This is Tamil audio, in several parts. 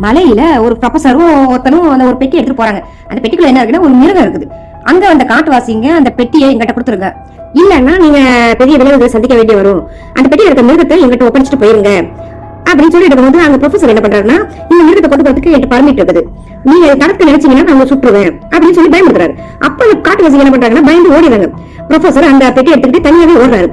மலையில ஒரு ப்ரொஃபஸரும் ஒருத்தனும் அந்த ஒரு பெட்டி எடுத்துட்டு போறாங்க. அந்த பெட்டிக்குள்ள என்ன இருக்குன்னா ஒரு மிருகம் இருக்குது. அங்க அந்த காட்டுவாசிங்க அந்த பெட்டியை எங்கிட்ட கொடுத்துருங்க. இல்லன்னா நீங்க பெரிய விளைவுகளை சந்திக்க வேண்டிய வரும். அந்த பெட்டியில இருக்க மிருகத்தை எங்கிட்ட ஒப்படைச்சிட்டு போயிருங்க. அப்படின்னு சொல்லிட்டு இருக்கும்போது அங்க ப்ரொஃபசர் என்ன பண்றாருன்னா இந்த மிருகத்தை கொண்டு போறதுக்கு என்கிட்ட பர்மிட் இருக்குது. நீங்க கணக்கு நினைச்சீங்கன்னா நான் சுற்றுவேன். சுட்டுருவேன் அப்படின்னு சொல்லி பயமுடுறாரு அப்ப அந்த காட்டுவாசிங்க என்ன பண்றாங்கன்னா பயந்து ஓடிடுறாங்க. ப்ரொஃபசர் அந்த பெட்டி எடுத்துக்கிட்டு தனியாவே ஓடுறாரு.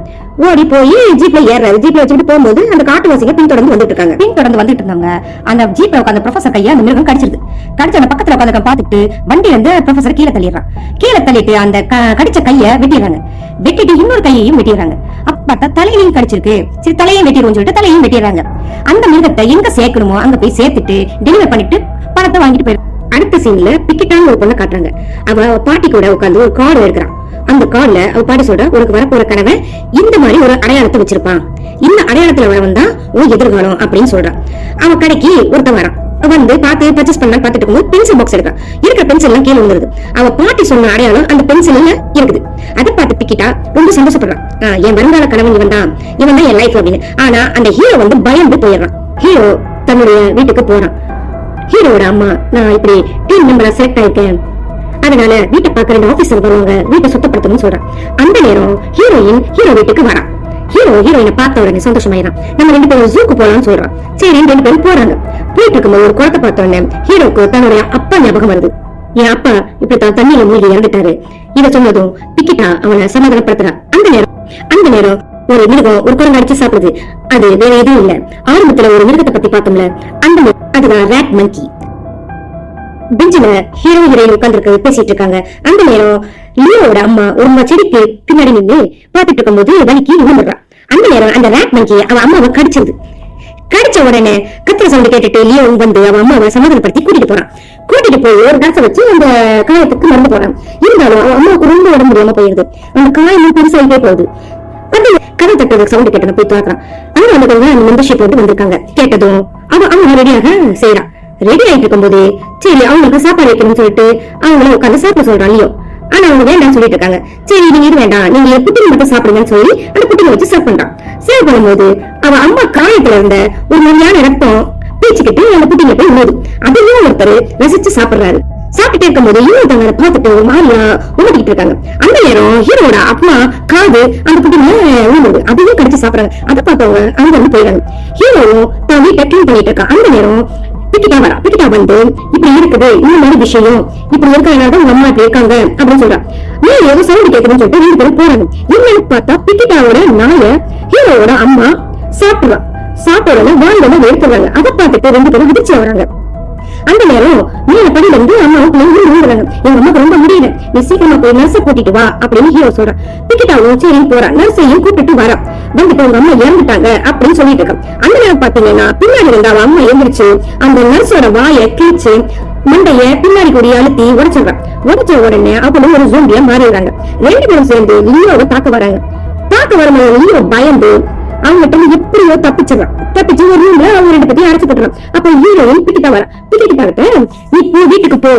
ஓடி போய் ஜீப்ல ஏறாரு ஜீப்ல வச்சுட்டு போகும்போது அந்த காட்டுவாசிங்க பின்தொடர்ந்து வந்துட்டு இருக்காங்க. பின்தொடர்ந்து வந்துட்டு இருந்தாங்க அந்த ஜீப்ல உட்காந்து ப்ரொஃபசர் கையை அந்த மிருகம் கடிச்சிருது. கடிச்ச அந்த பக்கத்துல உட்காந்து பார்த்துட்டு வண்டி வந்து ப்ரொஃபசர் கீழே தள்ளிடுறான். கீழே தள்ளிட்டு அந்த க- கடிச்ச கையை வெட்டிடுறாங்க. வெட்டிட்டு இன்னொரு கையையும் வெட்டிடுறாங்க. அப்ப பார்த்தா தலையிலையும் கடிச்சிருக்கு. சரி தலையையும் வெட்டிடுவோம் சொல்லிட்டு தலையையும் வெட்டிடுறாங்க. அந்த மிருகத்தை எங்க சேர்க்கணுமோ அங்க போய் சேர்த்துட்டு டெலிவரி பண்ணிட்டு பணத்தை வாங்கிட்டு போயிடும் அடுத்த சீன்ல பிக்கிட்டான்னு ஒரு பொண்ணை காட்டுறாங்க. அவ பாட்டி கூட உட்காந்து ஒரு கார்டு எடுக்கிறான். அந்த கால்ல அவ பாட்டி சொல்ற உனக்கு வரப்போற கனவை இந்த மாதிரி ஒரு அடையாளத்தை வச்சிருப்பான். இந்த அடையாளத்துல வரவன் தான் உன் எதிர்காலம் அப்படின்னு சொல்றான் அவன் கடைக்கு ஒருத்தன் வரான். வந்து பார்த்து பர்ச்சேஸ் பண்ணலாம் பார்த்துட்டு இருக்கும்போது பென்சில் பாக்ஸ் எடுக்கா. இருக்கிற பென்சில் எல்லாம் கீழே வந்துருது அவ பாட்டி சொன்ன அடையாளம் அந்த பென்சில்ல இருக்குது. அதை பார்த்து பிக்கிட்டா ரொம்ப சந்தோஷப்படுறான் என் வருங்கால கணவன் இவன் தான். இவன் தான் என் லைஃப் அப்படின்னு. ஆனா அந்த ஹீரோ வந்து பயந்து போயிடுறான். ஹீரோ தன்னுடைய வீட்டுக்கு போறான். ஹீரோட அம்மா நான் இப்படி டீம் மெம்பரா செலக்ட் ஆயிருக்கேன். அதனால வீட்டை பார்க்க ரெண்டு ஆபீசர் வருவாங்க வீட்டை சுத்தப்படுத்தணும்னு சொல்றான். அந்த நேரம் ஹீரோயின் ஹீரோ வீட்டுக்கு வரான் ஹீரோ ஹீரோயினை பார்த்த உடனே சந்தோஷமாயிடும் நம்ம ரெண்டு பேரும் ஜூக்கு போலாம்னு சொல்றான். சரி ரெண்டு பேரும் போறாங்க. போயிட்டு இருக்கும்போது ஒரு குளத்தை பார்த்த உடனே ஹீரோக்கு தன்னுடைய அப்பா ஞாபகம் வருது. என் அப்பா இப்படி தான் தண்ணியில மூழ்கி இறந்துட்டாரு. இத சொன்னதும் பிக்கிட்டா அவனை சமாதானப்படுத்துறான். அந்த நேரம் அந்த நேரம் ஒரு மிருகம் ஒரு குரங்கு அடிச்சு சாப்பிடுது. அது வேற எதுவும் இல்ல. ஆரம்பத்துல ஒரு மிருகத்தை பத்தி பார்த்தோம்ல அந்த அதுதான் ரேட் மங்கி பெஞ்சில ஹீரோ ஹீரோயின் உட்கார்ந்து பேசிட்டு இருக்காங்க அந்த நேரம் லியோட அம்மா ஒரு செடிக்கு பின்னாடி நின்று பார்த்துட்டு இருக்கும்போது வலிக்கு விழுந்துடுறான் அந்த நேரம் அந்த ரேட் மங்கி அவன் அம்மாவை கடிச்சது. கடிச்ச உடனே கத்திர சவுண்ட் கேட்டுட்டு லியோ வந்து அவன் அம்மாவை சமாதானப்படுத்தி கூட்டிட்டு போறான் கூட்டிட்டு போய் ஒரு டாக்டர் வச்சு அந்த காயத்துக்கு மருந்து போறான் இருந்தாலும் அவன் அம்மாவுக்கு ரொம்ப உடம்பு முடியாம போயிருது. அந்த காயம் பெருசாகிட்டே போகுது. வந்து கதை தட்டுறது சவுண்ட் கேட்டதை போய் தாக்குறான் அங்க வந்து கொஞ்சம் மெம்பர்ஷிப் வந்து வந்திருக்காங்க. கேட்டதும் அவன் அவன் ரெடியாக செய்யறான் ரெடி ஆயிட்டு இருக்கும்போது சரி அவங்களுக்கு சாப்பாடு வைக்கணும்னு சொல்லிட்டு அவங்கள உட்காந்து சாப்பிட சொல்றான் லியோ ஆனா அவங்க வேண்டாம் சொல்லிட்டு இருக்காங்க. சரி நீங்க இது வேண்டாம். நீங்க புட்டிங்க மட்டும் சாப்பிடுங்கன்னு சொல்லி அந்த புட்டிங்க வச்சு சர்வ் பண்றான். சர்வ் பண்ணும்போது அவ அம்மா காயத்துல இருந்த ஒரு மாதிரியான ரத்தம் பீச்சுக்கிட்டு அந்த புட்டிங்க போய் விழுது அதையும் ஒருத்தர் ரசிச்சு சாப்பிடுறாரு. சாப்பிட்டுட்டே இருக்கும்போது இன்னொருத்தவங்க பார்த்துட்டு ஒரு மாதிரியா உமட்டிக்கிட்டு இருக்காங்க. அந்த நேரம் ஹீரோட அப்பா காது அந்த புட்டிங்க உணவு அதையும் கடிச்சு சாப்பிடுறாங்க. அதை பார்த்தவங்க அங்க வந்து போயிடுறாங்க. ஹீரோவும் தான் வீட்டை க்ளீன் பண்ணிட்டு இருக்கான் அந்த நேரம் பிக்கிட்டா வரா பிக்கிட்டா வந்து. இப்படி இருக்குது இந்த மாதிரி விஷயம். இப்படி இருக்கிறனால தான் உங்க அம்மா இப்படி இருக்காங்க அப்படின்னு சொல்றா. நீ ஏதோ சவுண்ட் கேட்கணும்னு சொல்லிட்டு ரெண்டு பேரும் போறாங்க. என்னன்னு பார்த்தா பிக்கிட்டாவோட நாய ஹீரோவோட அம்மா சாப்பிடுறான் சாப்பிட்ட வாழ்ந்தவங்க எடுத்துறாங்க அதை பார்த்துட்டு ரெண்டு பேரும் விதிச்சு வராங்க அந்த நேரம் மேல படியில இருந்து அம்மாவும் பிள்ளைங்க விழுந்துறாங்க எங்க அம்மாக்கு ரொம்ப முடியல. நீ சீக்கிரமா போய் நர்ஸ கூட்டிட்டு வா அப்படின்னு ஹீரோ சொல்றான். டிக்கெட்டாவும் சரி போறா நர்ஸையும் கூப்பிட்டு வரா வந்துட்டு உங்க அம்மா இறந்துட்டாங்க அப்படின்னு சொல்லிட்டு இருக்கான். அந்த நேரம் பாத்தீங்கன்னா பின்னாடி இருந்த அவன் அம்மா எழுந்திருச்சு அந்த நர்ஸோட வாயை கிழிச்சு மண்டைய பின்னாடி கூடிய அழுத்தி உடைச்சிடுறான். உடைச்ச உடனே அவளும் ஒரு ஜோம்பியா மாறிடுறாங்க. ரெண்டு பேரும் சேர்ந்து லியோவை தாக்க வராங்க. தாக்க வரும்போது லியோ பயந்து அவங்ககிட்ட இருந்து எப்படியோ தப்பிச்சிடறான். தப்பிச்சு ஒரு ரூம்ல அவங்க ரெண்டு பத்தியும் அடைச்சு போட்டுறான். அப்ப ஹீரோயின் பிக்கிட்ட வரா பிக்கிட்டு நீ போ வீட்டுக்கு போ.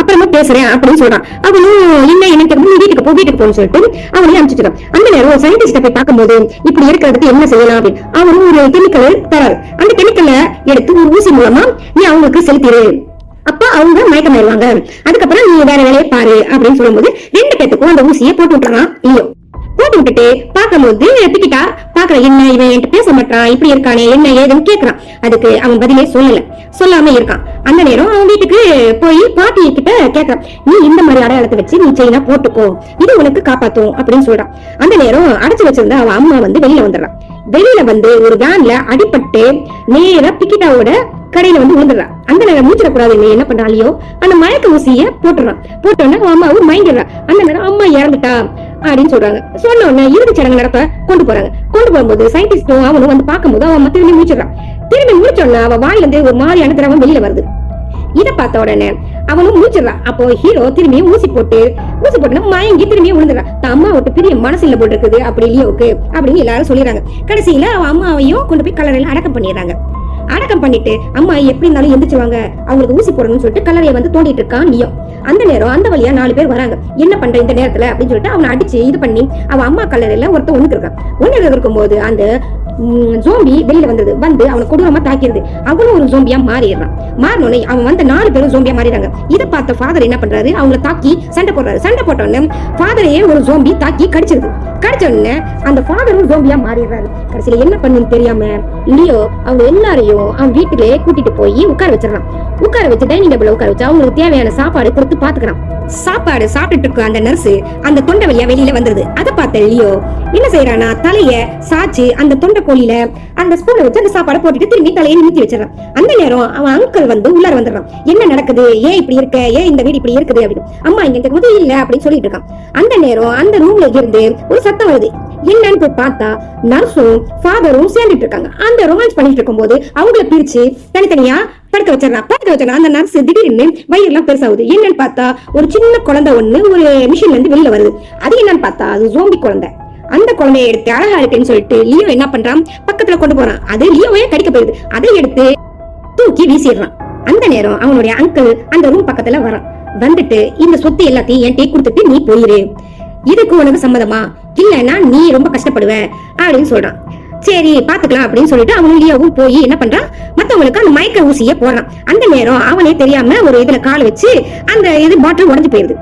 அப்புறமா பேசுறேன் அப்படின்னு சொல்றான். அவனும் என்ன எனக்கு நீ வீட்டுக்கு போ வீட்டுக்கு போன்னு சொல்லிட்டு அவனையும் அனுப்பிச்சிருக்கான் அந்த நேரம் சயின்டிஸ்ட போய் பார்க்கும்போது இப்படி இருக்கிறதுக்கு என்ன செய்யலாம்? அப்படின்னு. அவனும் ஒரு கெமிக்கல் தராரு. அந்த கெமிக்கலை எடுத்து ஒரு ஊசி மூலமா நீ அவங்களுக்கு செலுத்திடு அப்ப அவங்க மயக்கமாயிருவாங்க அதுக்கப்புறம் நீ வேற வேலையை பாரு. அப்படின்னு சொல்லும்போது ரெண்டு பேத்துக்கும் அந்த ஊசியை போட்டு விட்டுறான் இல்லையோ போட்டு விட்டுட்டு பார்க்கும்போது திக்கிட்டா பாக்குற என்ன இவன் என்கிட்ட பேச மாட்டான் இப்படி இருக்கானே என்ன ஏதுன்னு கேக்குறான். அதுக்கு அவன் பதிலே சொல்லல. சொல்லாம இருக்கான். அந்த நேரம் அவன் வீட்டுக்கு போய் பாட்டி கிட்ட கேக்குறான். நீ இந்த மாதிரி அடையாளத்தை வச்சு நீ செயினா போட்டுக்கோ. இது உனக்கு காப்பாத்தும் அப்படின்னு சொல்றான். அந்த நேரம் அடைச்சு வச்சிருந்த அவன் அம்மா வந்து வெளியில வந்துடுறான். வெளியில வந்து ஒரு வேன்ல அடிபட்டு நேர பிக்கிட்டாவோட கடையில வந்து விழுந்துடுறா அந்த நேரம் மூச்சிடக்கூடாது நீ என்ன பண்றாலியோ அந்த மயக்க ஊசிய போட்டுறான் போட்டோன்னே அம்மாவும் மயங்கிடுறா. அந்த நேரம் அம்மா இறந்துட்டா அப்படின்னு சொல்றாங்க. சொன்ன உடனே இறுதி சடங்கு நடத்த கொண்டு போறாங்க. கொண்டு போகும்போது சயின்டிஸ்டும் அவனும் வந்து பார்க்கும்போது அவன் அம்மா திரும்பி மூச்சிடுறான் திரும்பி முடிச்ச உடனே அவன் வாயில இருந்து ஒரு மாதிரியான திரவம் வெளியில வருது. இத பார்த்த உடனே அவனும் மூச்சிடுறான் அப்போ ஹீரோ திரும்பியும் ஊசி போட்டு ஊசி போட்டு மயங்கி திரும்பியும் விழுந்துடுறான் தான் அம்மா விட்டு பெரிய மனசு இல்ல போட்டு இருக்குது அப்படி இல்லையோக்கு அப்படின்னு எல்லாரும் சொல்லிடுறாங்க. கடைசியில அவன் அம்மாவையும் கொண்டு போய் கலரையில அடக்கம் பண்ணிடுறாங்க. அடக்கம் பண்ணிட்டு அம்மா எப்படி இருந்தாலும் எந்திரிச்சுவாங்க அவங்களுக்கு ஊசி போடணும்னு சொல்லிட்டு கல்லறையை வந்து தோண்டிட்டு இருக்கான் லியோ அந்த நேரம் அந்த வழியா நாலு பேர் வராங்க. என்ன பண்ற இந்த நேரத்துல? அப்படின்னு சொல்லிட்டு அவனை அடிச்சு இது பண்ணி அவன் அம்மா கல்லறையில ஒருத்தன் ஒண்ணு இருக்கான். ஒண்ணு இருக்கும்போது அந்த ஜோம்பி வெளியில வந்தது. வந்து அவனை கொடூரமா தாக்கிடுது. அவனும் ஒரு ஜோம்பியா மாறிடுறான். மாறினோடனே அவன் வந்த நாலு பேரும் ஜோம்பியா மாறிடுறாங்க. இதை பார்த்த ஃபாதர் என்ன பண்றாரு? அவங்கள தாக்கி சண்டை போடுறாரு. சண்டை போட்ட உடனே ஃபாதரையே ஒரு ஜோம்பி தாக்கி கடிச்சிருது. கடிச்ச உடனே அந்த ஃபாதரும் ஜோம்பியா மாறிடுறாரு. கடைசியில என்ன பண்ணுன்னு தெரியாம லியோ அவங்க எல்லாரையும் அவன் வீட்டுலயே கூட்டிட்டு போய் உட்கார வச்சிடறான். உட்கார வச்சு டைனிங் டேபிள் உட்கார வச்சு அவங்களுக்கு தேவையான சாப்பாடு கொடுத்து பாத்துக்கிறான் சாப்பாடு சாப்பிட்டுட்டு இருக்க அந்த நர்ஸ் அந்த தொண்டை வழியா வெளியில வந்துருது. அதை பார்த்த லியோ என்ன செய்யறானா தலைய சாச்சு அந்த தொண்டை கோழியில அந்த ஸ்பூனை வச்சு அந்த சாப்பாடை போட்டுட்டு திரும்பி தலையை நிமித்தி வச்சிடறான். அந்த நேரம் அவன் அங்கிள் வந்து உள்ளார வந்துடுறான். என்ன நடக்குது? ஏன் இப்படி இருக்க? ஏன் இந்த வீடு இப்படி இருக்குது? அப்படின்னு. அம்மா இங்க இந்த இல்ல அப்படின்னு சொல்லிட்டு இருக்கான். அந்த நேரம் அந்த ரூம்ல இருந்து ஒரு சத்தம் வருது. என்னன்னு போய் பார்த்தா நர்ஸும் ஃபாதரும் சேர்ந்துட்டு இருக்காங்க. அந்த ரொமான்ஸ் பண்ணிட்டு இருக்கும்போது அவங்கள பிரிச்சு தனித்தனியா படுக்க வச்சிடறான். படுக்க வச்சிடறான் அந்த நர்ஸ் திடீர்னு வயிறுலாம் பெருசாகுது. என்னன்னு பார்த்தா ஒரு சின்ன குழந்தை ஒண்ணு ஒரு மிஷின்ல இருந்து வெளியில வருது. அது என்னன்னு பார்த்தா அது ஜோம்பி குழந்தை. அந்த குழந்தைய எடுத்து அழகா இருக்குன்னு சொல்லிட்டு லியோ என்ன பண்றான்? பக்கத்துல கொண்டு போறான். அது லியோவே கடிக்க போயிருது அதை எடுத்து தூக்கி வீசிடுறான். அந்த நேரம் அவனுடைய அங்கிள் அந்த ரூம் பக்கத்துல வரான். வந்துட்டு இந்த சொத்து எல்லாத்தையும் என்கிட்ட கொடுத்துட்டு நீ போயிரு. இதுக்கு உனக்கு சம்மதமா? இல்லைன்னா நீ ரொம்ப கஷ்டப்படுவ அப்படின்னு சொல்றான். சரி பாத்துக்கலாம் அப்படின்னு சொல்லிட்டு அவன் லியோவும் போய் என்ன பண்றான்? மத்தவங்களுக்கு அந்த மயக்க ஊசிய போடுறான். அந்த நேரம் அவனே தெரியாம ஒரு இதுல கால் வச்சு அந்த இது பாட்டில் உடஞ்சு போயிருது.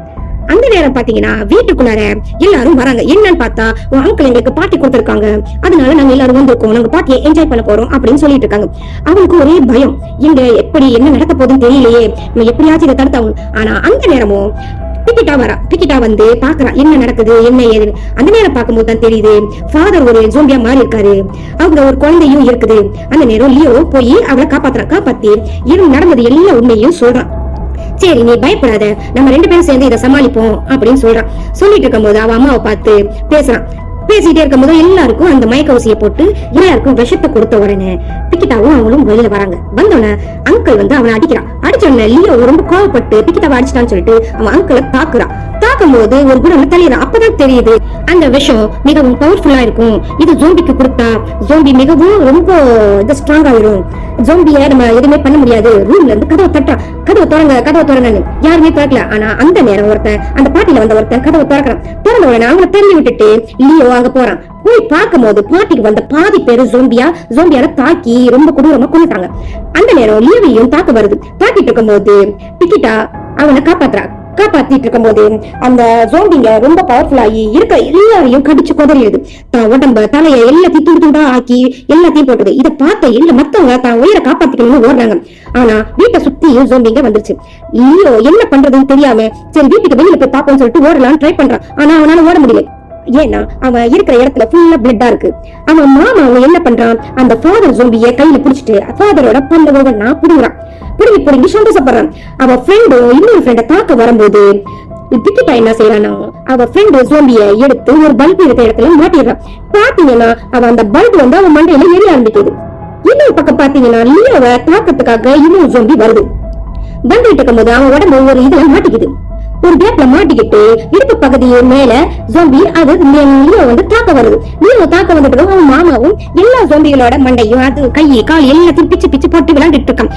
அந்த நேரம் பாத்தீங்கன்னா வீட்டுக்குள்ளார எல்லாரும் வராங்க. என்னன்னு பார்த்தா உன் அங்கிள் எங்களுக்கு பாட்டி கொடுத்துருக்காங்க. அதனால நாங்க எல்லாரும் வந்திருக்கோம். நாங்க பாட்டியை என்ஜாய் பண்ண போறோம் அப்படின்னு சொல்லிட்டு இருக்காங்க. அவனுக்கு ஒரே பயம். இங்க எப்படி என்ன நடக்க போகுதுன்னு தெரியலையே. நம்ம எப்படியாச்சும் இதை தடுத்தாகும் ஆனா அந்த நேரமும் டிக்கெட்டா வரா. டிக்கெட்டா வந்து பாக்குறா. என்ன நடக்குது? என்ன ஏதுன்னு அந்த நேரம் பார்க்கும்போது தான் தெரியுது ஃபாதர் ஒரு ஜோம்பியா மாறி இருக்காரு. அவங்க ஒரு குழந்தையும் இருக்குது. அந்த நேரம் லியோ போய் அவளை காப்பாத்துறான் காப்பாத்தி இவன் நடந்தது எல்லா உண்மையும் சொல்றான் சரி நீ பயப்படாத. நம்ம ரெண்டு பேரும் சேர்ந்து இதை சமாளிப்போம் அப்படின்னு சொல்றான். சொல்லிட்டு இருக்கும்போது அவன் அம்மாவை பார்த்து பேசுறான். பேசிட்டே இருக்கும்போது எல்லாருக்கும் அந்த மயக்க ஊசியை போட்டு எல்லாருக்கும் விஷத்தை கொடுத்த உடனே பிக்கிட்டாவும் அவங்களும் வெளியில வராங்க. வந்தோடனே அங்கிள் வந்து அவனை அடிக்கிறான். அடிச்ச உடனே லியோ ரொம்ப கோவப்பட்டு பிக்கிட்டாவை அடிச்சிட்டான்னு சொல்லிட்டு அவன் அங்கிளை தாக்குறான். தாக்கும் போது ஒரு குணம் தள்ளிடுறான் அப்பதான் தெரியுது. அந்த விஷம் மிகவும் பவர்ஃபுல்லா இருக்கும். இது ஜோம்பிக்கு கொடுத்தா ஜோம்பி மிகவும் ரொம்ப இது ஸ்ட்ராங் ஆயிரும் ஜோம்பிய நம்ம எதுவுமே பண்ண முடியாது. ரூம்ல இருந்து கதவை தட்டா கதவை திறங்க கதவை திறங்கன்னு யாருமே திறக்கல. ஆனா அந்த நேரம் ஒருத்தன் அந்த பாட்டில வந்த ஒருத்தன் கதவை திறக்கிறான். திறந்த உடனே அவங்கள தள்ளி விட்டுட்டு லியோ அங்க போறான். போய் பார்க்கும்போது பாட்டிக்கு வந்த பாதி பேரு ஜோம்பியா ஜோம்பியால தாக்கி ரொம்ப கொடூரமா கொண்டுட்டாங்க அந்த நேரம் லியோவையும் தாக்க வருது. தாக்கிட்டு இருக்கும்போது டிக்கிட்டா அவனை காப்பாத்துறா. காப்பாத்திட்டு இருக்கும்போது அந்த ஜோம்பிங்க ரொம்ப பவர்ஃபுல் ஆகி இருக்க எல்லாரையும் கடிச்சு குதறிடுது தான் உடம்ப தலைய எல்லாத்தையும் துண்டு துண்டா ஆக்கி எல்லாத்தையும் போட்டுது. இதை பார்த்த இல்ல மத்தவங்க தான் உயிரை காப்பாத்திக்கணும்னு ஓடுறாங்க. ஆனா வீட்டை சுத்தியும் ஜோம்பிங்க வந்துருச்சு. ஐயோ என்ன பண்றதுன்னு தெரியாம சரி வீட்டுக்கு வெளியில போய் பாப்போம்னு சொல்லிட்டு ஓடலாம்னு ட்ரை பண்றான். ஆனா அவனால ஓட முடியல. ஏன்னா அவன் இருக்கிற இடத்துல ஃபுல்லா பிளட்டா இருக்கு. அவன் மாமா அவன் என்ன பண்றான்? அந்த ஃபாதர் ஜோம்பிய கையில புடிச்சிட்டு ஃபாதரோட பல்ல நான் புடுங்குறான். புடுங்கி புடுங்கி சந்தோஷப்படுறான் அவ ஃப்ரெண்டு இன்னொரு ஃப்ரெண்ட தாக்க வரும்போது திக்கிட்டா என்ன செய்யறானா அவ ஃப்ரெண்ட் சோம்பிய எடுத்து ஒரு பல்ப் இருக்க இடத்துல மாட்டிடுறான் பாத்தீங்கன்னா அவ அந்த பல்ப் வந்து அவன் மண்டையில எரிய ஆரம்பிக்குது. இன்னொரு பக்கம் பாத்தீங்கன்னா லியோவை தாக்கத்துக்காக இன்னொரு சோம்பி வருது. வந்துட்டு இருக்கும்போது அவன் உடம்பு ஒரு இதுல மாட்டிக்குது. ஒரு கேப்ல மாட்டிக்கிட்டு இடுப்பு பகுதி மேல ஜோம்பி அது லியோ வந்து தாக்க வருது. லியோ தாக்க வந்த பிறகு அவன் மாமாவும் எல்லா ஜோம்பிகளோட மண்டையும் அது கை கால் எல்லாத்தையும் பிச்சு பிச்சு போட்டு விளையாண்டுட்டு இருக்கான்.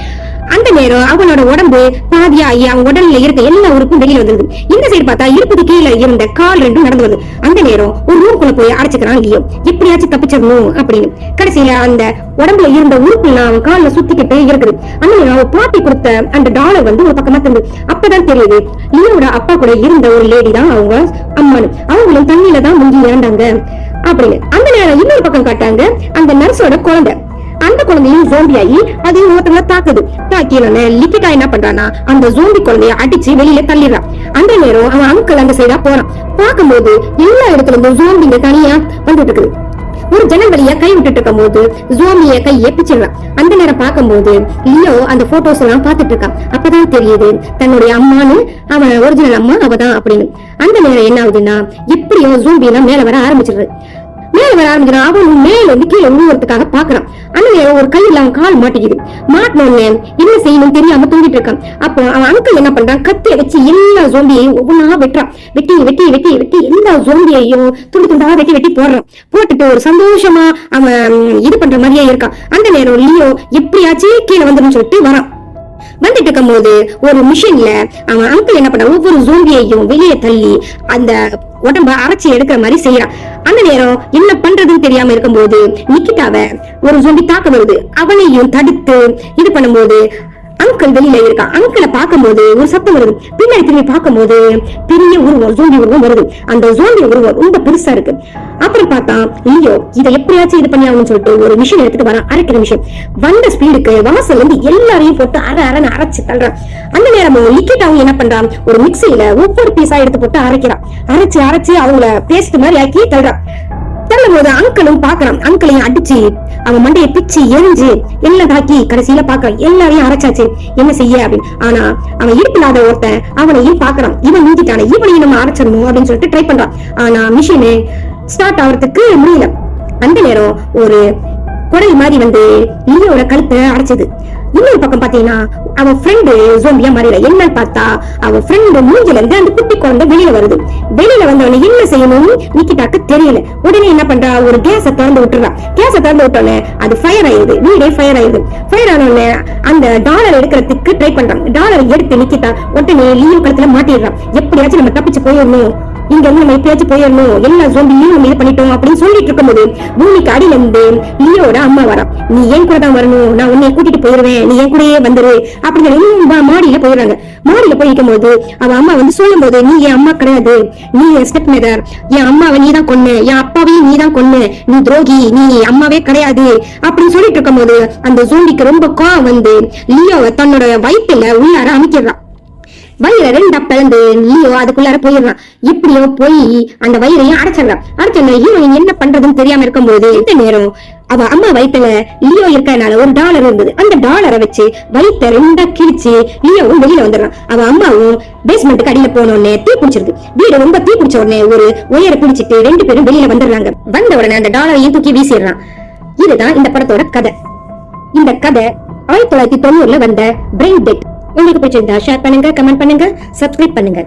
அந்த நேரம் அவனோட உடம்பு பாதியாகி அவன் உடல்ல இருக்க எல்லா உறுப்பும் வெளியில வந்துருது. இந்த சைடு பார்த்தா இருப்பது கீழே இருந்த கால் ரெண்டும் நடந்து வருது. அந்த நேரம் ஒரு ரூம்குள்ள போய் அடைச்சுக்கிறான் லியோ. எப்படியாச்சும் தப்பிச்சிடணும் அப்படின்னு. கடைசியில அந்த உடம்புல இருந்த உறுப்புலாம் அவன் கால்ல சுத்திக்கிட்டே இருக்குது. அந்த நேரம் அவன் பாட்டி கொடுத்த அந்த டாலர் வந்து ஒரு பக்கமா தந்து. அப்பதான் தெரியுது லியோட அப்பா கூட இருந்த ஒரு லேடி தான் அவங்க அம்மானு. அவங்களும் தண்ணியில தான் முங்கி இறந்தாங்க அப்படின்னு. அந்த நேரம் இன்னொரு பக்கம் காட்டாங்க அந்த நர்ஸோட குழந்தை. அந்த குழந்தையும் ஜோம்பி ஆகி அதையும் ஒருத்தவங்க தாக்குது தாக்கினோட லிக்கிட்டா என்ன பண்றானா அந்த ஜோம்பி குழந்தைய அடிச்சு வெளியில தள்ளிடுறான் அந்த நேரம் அவன் அங்கிள் அந்த சைடா போறான். பார்க்கும்போது எல்லா இடத்துல இருந்தும் ஜோம்பிங்க தனியா வந்துட்டு இருக்குது ஒரு ஜன்னல் வழியா கை விட்டுட்டு இருக்கும் போது ஜோமிய கையை பிச்சிடுறான் அந்த நேரம் பார்க்கும்போது லியோ அந்த போட்டோஸ் எல்லாம் பாத்துட்டு இருக்கான் அப்பதான் தெரியுது தன்னுடைய அம்மான்னு அவன் ஒரிஜினல் அம்மா அவதான் அப்படின்னு. அந்த நேரம் என்ன ஆகுதுன்னா எப்படியோ ஜோம்பி எல்லாம் மேல வர ஆரம்பிச்சிடுறது மேல வர ஆரம்பிக்கிறான். அவன் மேல வந்து கீழே உழுவுறதுக்காக பாக்குறான் அந்த ஒரு கையில அவன் கால் மாட்டிக்குது. மாட்டினோடனே என்ன செய்யணும் தெரியாம தூங்கிட்டு இருக்கான். அப்போ அவன் அங்கிள் என்ன பண்றான்? கத்திய வச்சு எல்லா ஜோம்பியையும் ஒவ்வொன்னா வெட்டுறான். வெட்டி வெட்டி வெட்டி வெட்டி எல்லா ஜோம்பியையும் துண்டு துண்டா வெட்டி வெட்டி போடுறான். போட்டுட்டு ஒரு சந்தோஷமா அவன் இது பண்ற மாதிரியே இருக்கான். அந்த நேரம் லியோ எப்படியாச்சும் கீழே வந்துடும் சொல்லிட்டு வரான். வந்துட்டு இருக்கும்போது ஒரு மிஷின்ல அவன் அங்கிள் என்ன பண்ண ஒவ்வொரு ஜோம்பியையும் வெளியே தள்ளி அந்த உடம்ப அரைச்சி எடுக்கிற மாதிரி செய்யறான். அந்த நேரம் என்ன பண்றதுன்னு தெரியாம இருக்கும்போது நிக்கிட்டாவ ஒரு ஜோம்பி தாக்க வருது. அவனையும் தடுத்து இது பண்ணும்போது அங்கிள் வெளியில இருக்கான். அங்கிளை பார்க்கும்போது ஒரு சத்தம் வருது. பின்னாடி திரும்பி பார்க்கும்போது பெரிய உருவம் ஜோம்பி உருவம் வருது. அந்த ஜோம்பி உருவம் ரொம்ப பெருசா இருக்கு. அப்புறம் பார்த்தா ஐயோ இதை எப்படியாச்சும் இது பண்ணி ஆகணும்னு சொல்லிட்டு ஒரு மிஷின் எடுத்துட்டு வரான். அரைக்கிற மிஷின் வந்த ஸ்பீடுக்கு வாசல் வந்து எல்லாரையும் போட்டு அரை அரைன்னு அரைச்சு தள்ளுறான். அந்த நேரம் லிக்கிட் அவங்க என்ன பண்றான்? ஒரு மிக்சியில ஒவ்வொரு பீஸா எடுத்து போட்டு அரைக்கிறான். அரைச்சு அரைச்சு அவங்கள பேஸ்ட் மாதிரி ஆக்கி தள்ளுறான். தள்ளும் போது அங்கிளும் பாக்குறான் அங்கிளையும் அடிச்சு அவன் மண்டையை பிச்சு எரிஞ்சு எல்லாம் தாக்கி கடைசியில பாக்குறான் எல்லாரையும் அரைச்சாச்சு. என்ன செய்ய அப்படின்னு. ஆனா அவன் இருப்பில்லாத ஒருத்தன் அவனையும் பாக்குறான் இவன் நீங்கிட்டான இவனையும் நம்ம அரைச்சிடணும் அப்படின்னு சொல்லிட்டு ட்ரை பண்றான். ஆனா மிஷினு ஸ்டார்ட் ஆகுறதுக்கு முடியல. அந்த நேரம் ஒரு குடல் மாதிரி வந்து லியோட கழுத்தை அடைச்சது. இன்னொரு பக்கம் பாத்தீங்கன்னா அவன் ஃப்ரெண்டு ஜோம்பியா மாறில என்னன்னு பார்த்தா அவன் ஃப்ரெண்டு மூஞ்சில இருந்து அந்த குட்டி குழந்தை வெளியில வருது. வெளியில வந்தவன என்ன செய்யணும்னு நிக்கிட்டாக்கு தெரியல. உடனே என்ன பண்றா? ஒரு கேஸ திறந்து விட்டுறா கேஸ திறந்து விட்டோன்னே அது ஃபயர் ஆயிடுது. வீடே ஃபயர் ஆயிடுது. ஃபயர் ஆனோடனே அந்த டாலர் எடுக்கிறதுக்கு ட்ரை பண்றான். டாலர் எடுத்து நிக்கிட்டா உடனே லீவ் கழுத்துல மாட்டிடுறான். எப்படியாச்சும் நம்ம தப்பிச்சு போயிடணும். இங்க இருந்து நம்ம எப்பயாச்சும் போயிடணும். எல்லா ஜோம்பியும் நம்ம இது பண்ணிட்டோம் அப்படின்னு சொல்லிட்டு இருக்கும்போது பூமிக்கு அடியில இருந்து லியோட அம்மா வரா. நீ ஏன் கூட தான் வரணும்? நான் உன்னை கூட்டிட்டு போயிருவேன். நீ என் கூடயே வந்துரு. அப்படின்னு சொல்லி மாடியில போயிடுறாங்க. மாடியில போய் போது அவ அம்மா வந்து சொல்லும் போது நீ என் அம்மா கிடையாது. நீ என் ஸ்டெப் மேதர் என் அம்மாவை நீ தான் கொன்னு. என் அப்பாவையும் நீ தான் கொன்னு. நீ துரோகி. நீ அம்மாவே கிடையாது. அப்படின்னு சொல்லிட்டு இருக்கும்போது அந்த ஜோம்பிக்கு ரொம்ப கோவம் வந்து லியோவை தன்னோட வயித்துல உள்ளார அமைக்கிறான் வயிறை ரெண்டா பிளந்து லியோ அதுக்குள்ளார போயிடுறான் இப்படியோ போய் அந்த வயிறையும் அடைச்சிடறான் அடைச்சோட ஹீரோயின் என்ன பண்றதுன்னு தெரியாம இருக்கும்போது இந்த நேரம் அவ அம்மா வயித்துல லியோ இருக்கிறதுனால ஒரு டாலர் இருந்தது. அந்த டாலரை வச்சு வயிற்ற ரெண்டா கிழிச்சு லியோவும் வெளியில வந்துடுறான். அவ அம்மாவும் பேஸ்மெண்ட்டுக்கு அடியில போன உடனே தீ பிடிச்சிருக்கு வீடு ரொம்ப தீ பிடிச்ச உடனே ஒரு உயரை பிடிச்சிட்டு ரெண்டு பேரும் வெளியில வந்துடுறாங்க. வந்த உடனே அந்த டாலரையும் தூக்கி வீசிடுறான். இதுதான் இந்த படத்தோட கதை. இந்த கதை ஆயிரத்தி தொள்ளாயிரத்தி தொண்ணூறுல வந்த பிரெயின் டெட் உங்களுக்கு பிடிச்சிருந்தா ஷேர் பண்ணுங்க கமெண்ட் பண்ணுங்க சப்ஸ்கிரைப் பண்ணுங்க.